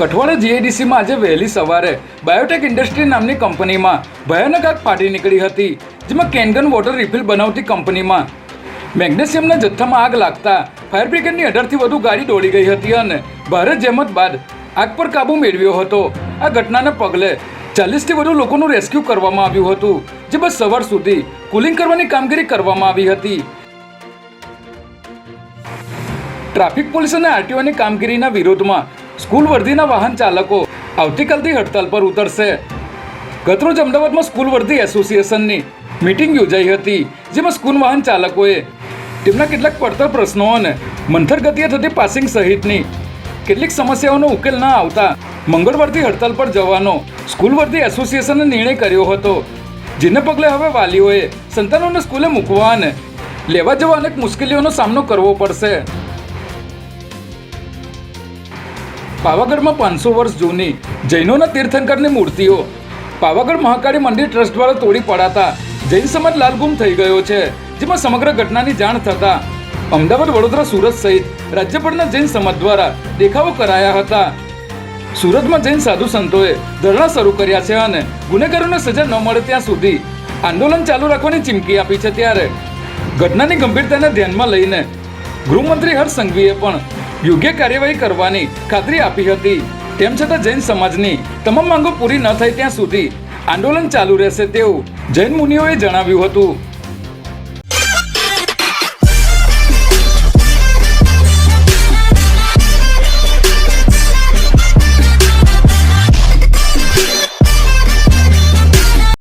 કઠવાડા જીઆઈડીસીમાં આજે વહેલી સવારે બાયોટેક ઇન્ડસ્ટ્રી નામની કંપનીમાં ભયાનક આગ ફાટી નીકળી હતી, જેમાં કેનગન વોટર રિફિલ બનાવતી કંપનીમાં મેગ્નેશિયમના જથ્થામાં આગ લાગતા ફાયર બ્રિગેડની અઢારથી વધુ ગાડી દોડી ગઈ હતી અને ભારે જહેમત બાદ આગ પર કાબુ મેળવ્યો હતો. આ ઘટનાને પગલે ચાલીસથી વધુ લોકોનું રેસ્ક્યુ કરવામાં આવ્યું હતું, જે બસ સવાર સુધી કુલિંગ કરવાની કામગીરી કરવામાં આવી હતી. ટ્રાફિક પોલીસ અને આરટીઓની કામગીરીના વિરોધમાં સ્કૂલ વર્ધીના વાહન ચાલકો આવતીકાલથી હડતાલ પર ઉતરશે. ગતરોજ અમદાવાદમાં સ્કૂલ વર્ધી એસોસિએશનની મીટિંગ યોજાઈ હતી, જેમાં સ્કૂલ વાહન ચાલકોએ તેમના કેટલાક પડતર પ્રશ્નો અને મંથર ગતિએ થતી પાસિંગ સહિતની કેટલીક સમસ્યાઓનો ઉકેલ ન આવતા મંગળવારથી હડતાલ પર જવાનો સ્કૂલ વર્ધી એસોસિએશને નિર્ણય કર્યો હતો, જેને પગલે હવે વાલીઓએ સંતાનોને સ્કૂલે મૂકવા અને લેવા જવા અનેક મુશ્કેલીઓનો સામનો કરવો પડશે. પાવાગઢમાં પાંચસો વર્ષ જૂની જૈનોના તીર્થંકરની મૂર્તિઓ પાવાગઢ મહાકાળી મંદિર ટ્રસ્ટ દ્વારા તોડી પડાતા જૈન સમાજ લાલગુમ થઈ ગયો છે, જેમાં સમગ્ર ઘટનાની જાણ થતાં અમદાવાદ, વડોદરા, સુરત સહિત રાજ્યભરના જૈન સમાજ દ્વારા દેખાવો કરાયા હતા. સુરતમાં જૈન સાધુ સંતોએ ધરણા શરૂ કર્યા છે અને ગુનેગારોને સજા ન મળે ત્યાં સુધી આંદોલન ચાલુ રાખવાની ચીમકી આપી છે ત્યારે. ઘટનાની ગંભીરતાને ધ્યાનમાં લઈને ગૃહમંત્રી હર્ષ સંઘવીએ પણ યોગ્ય કાર્યવાહી કરવાની ખાતરી આપી હતી. તેમ છતાં જૈન સમાજની તમામ માંગો પૂરી ન થાય ત્યાં સુધી આંદોલન ચાલુ રહેશે તેવું જૈન મુનિઓએ જણાવ્યું હતું.